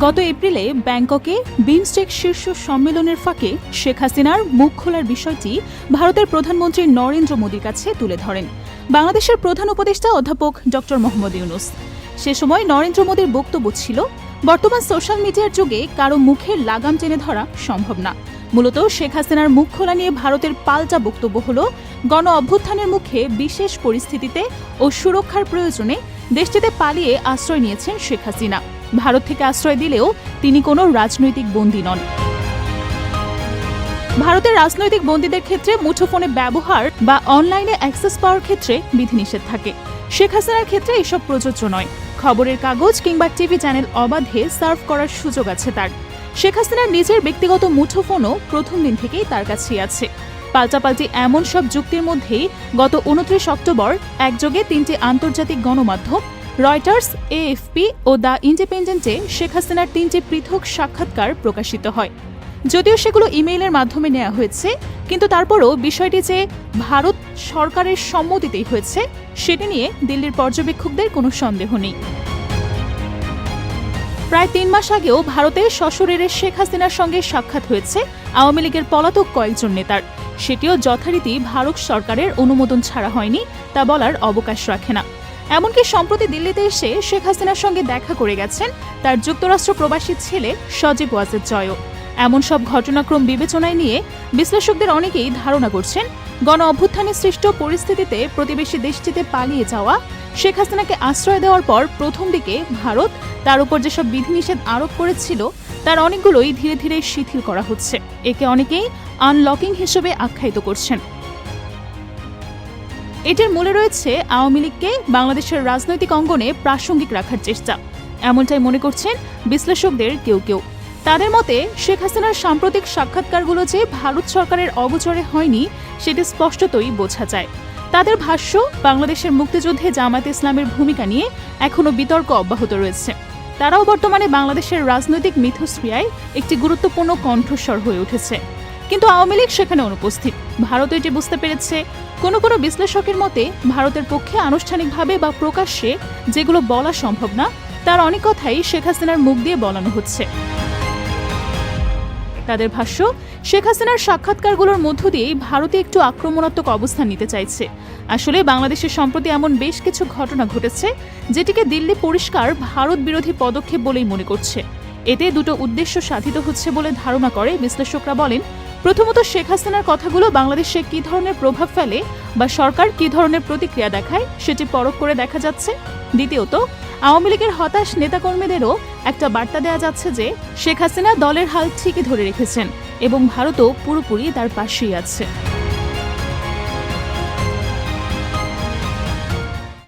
গত এপ্রিলে ব্যাংককে বিমস্টেক শীর্ষ সম্মেলনের ফাঁকে শেখ হাসিনার মুখ খোলার বিষয়টি ভারতের প্রধানমন্ত্রী নরেন্দ্র মোদীর কাছে তুলে ধরেন। বাংলাদেশের প্রধান উপদেষ্টা অধ্যাপক ড মোহাম্মদ ইউনুস। সে সময় নরেন্দ্র মোদীর বক্তব্য ছিল, বর্তমান সোশ্যাল মিডিয়ার যুগে কারও মুখের লাগাম টেনে ধরা সম্ভব না। মূলত শেখ হাসিনার মুখ খোলা নিয়ে ভারতের পাল্টা বক্তব্য হল, গণ অভ্যুত্থানের মুখে বিশেষ পরিস্থিতিতে ও সুরক্ষার প্রয়োজনে দেশটিতে পালিয়ে আশ্রয় নিয়েছেন শেখ হাসিনা। ভারত থেকে আশ্রয় দিলেও তিনি কোনো রাজনৈতিক বন্দী নন। ভারতের রাজনৈতিক বন্দীদের ক্ষেত্রে মুঠোফোনে ব্যবহার বা অনলাইনে অ্যাক্সেস পাওয়ার ক্ষেত্রে বিধিনিষেধ থাকে। শেখ হাসিনার ক্ষেত্রে এসব প্রযোজ্য নয়। খবরের কাগজ কিংবা টিভি চ্যানেল অবাধে সার্ভ করার সুযোগ আছে তার। শেখ হাসিনার নিজের ব্যক্তিগত মুঠোফোনও প্রথম দিন থেকেই তার কাছেই আছে। পাল্টাপাল্টি এমন সব যুক্তির মধ্যেই গত উনত্রিশ অক্টোবর একযোগে তিনটি আন্তর্জাতিক গণমাধ্যম রয়টার্স, এএফপি ও দ্য ইন্ডিপেন্ডেন্টে শেখ হাসিনার তিনটি পৃথক সাক্ষাৎকার প্রকাশিত হয়। যদিও সেগুলো ইমেইলের মাধ্যমে নেওয়া হয়েছে, কিন্তু তারপরও বিষয়টি যে ভারত সরকারের সম্মতিতেই হয়েছে, সেটি নিয়ে দিল্লির পর্যবেক্ষকদের কোনো সন্দেহ নেই। প্রায় তিন মাস আগেও ভারতের সশরীরে শেখ হাসিনার সঙ্গে সাক্ষাৎ হয়েছে আওয়ামী লীগের পলাতক কয়েকজন নেতার। সেটিও যথারীতি ভারত সরকারের অনুমোদন ছাড়া হয়নি, তা বলার অবকাশ রাখে না। এমনকি সম্প্রতি দিল্লিতে এসে শেখ হাসিনার সঙ্গে দেখা করে গেছেন তার যুক্তরাষ্ট্র প্রবাসী ছেলে সজীব ওয়াজেদ জয়ও। এমন সব ঘটনাক্রম বিবেচনায় নিয়ে বিশ্লেষকদের অনেকেই ধারণা করছেন, গণ অভ্যুত্থানে সৃষ্ট পরিস্থিতিতে প্রতিবেশী দেশটিতে পালিয়ে যাওয়া, শেখ হাসিনাকে আশ্রয় দেওয়ার পর প্রথম দিকে ভারত তার উপর যেসব বিধিনিষেধ আরোপ করেছিল, তার অনেকগুলোই ধীরে ধীরে শিথিল করা হচ্ছে। একে অনেকেই আনলকিং হিসেবে আখ্যায়িত করছেন। এটির মূলে রয়েছে আওয়ামী লীগকে বাংলাদেশের রাজনৈতিক অঙ্গনে প্রাসঙ্গিক রাখার চেষ্টা। এমনটাই মনে করছেন বিশ্লেষকদের কেউ কেউ। তাদের মতে, শেখ হাসিনার সাম্প্রতিক সাক্ষাৎকারগুলো যে ভারত সরকারের অগোচরে হয়নি, সেটি স্পষ্টতই বোঝা যায়। তাদের ভাষ্য, বাংলাদেশের মুক্তিযুদ্ধে জামায়াত ইসলামের ভূমিকা নিয়ে এখনও বিতর্ক অব্যাহত রয়েছে। তারাও বর্তমানে বাংলাদেশের রাজনৈতিক মিথস্ক্রিয়ায় একটি গুরুত্বপূর্ণ কণ্ঠস্বর হয়ে উঠেছে। কিন্তু আওয়ামী লীগ সেখানে অনুপস্থিত। ভারত এটি বুঝতে পেরেছে। কোনো কোনো বিশ্লেষকের মতে, ভারতের পক্ষে আনুষ্ঠানিকভাবে বা প্রকাশ্যে যেগুলো বলা সম্ভব না, তার অনেক কথাই শেখ হাসিনার মুখ দিয়ে বলানো হচ্ছে। তাদের ভাষ্য, শেখ হাসিনার সাক্ষাৎকারগুলোর মধ্য দিয়েই ভারতে একটু আক্রমণাত্মক অবস্থান নিতে চাইছে। আসলে বাংলাদেশের সম্প্রতি এমন বেশ কিছু ঘটনা ঘটেছে, যেটিকে দিল্লি পরিষ্কার ভারত বিরোধী পদক্ষেপ বলেই মনে করছে। এতে দুটো উদ্দেশ্য সাধিত হচ্ছে বলে ধারণা করে বিশ্লেষকরা বলেন প্রথমত শেখ হাসিনার কথাগুলো বাংলাদেশে কি ধরনের প্রভাব ফেলে বা সরকার কী ধরনের প্রতিক্রিয়া দেখায় সেটি পরখ করে দেখা যাচ্ছে। দ্বিতীয়ত, আওয়ামী লীগের হতাশ নেতাকর্মীদেরও একটা বার্তা দেওয়া যাচ্ছে যে শেখ হাসিনা দলের হাল ঠিকই ধরে রেখেছেন এবং ভারতও পুরোপুরি তার পাশেই আছে।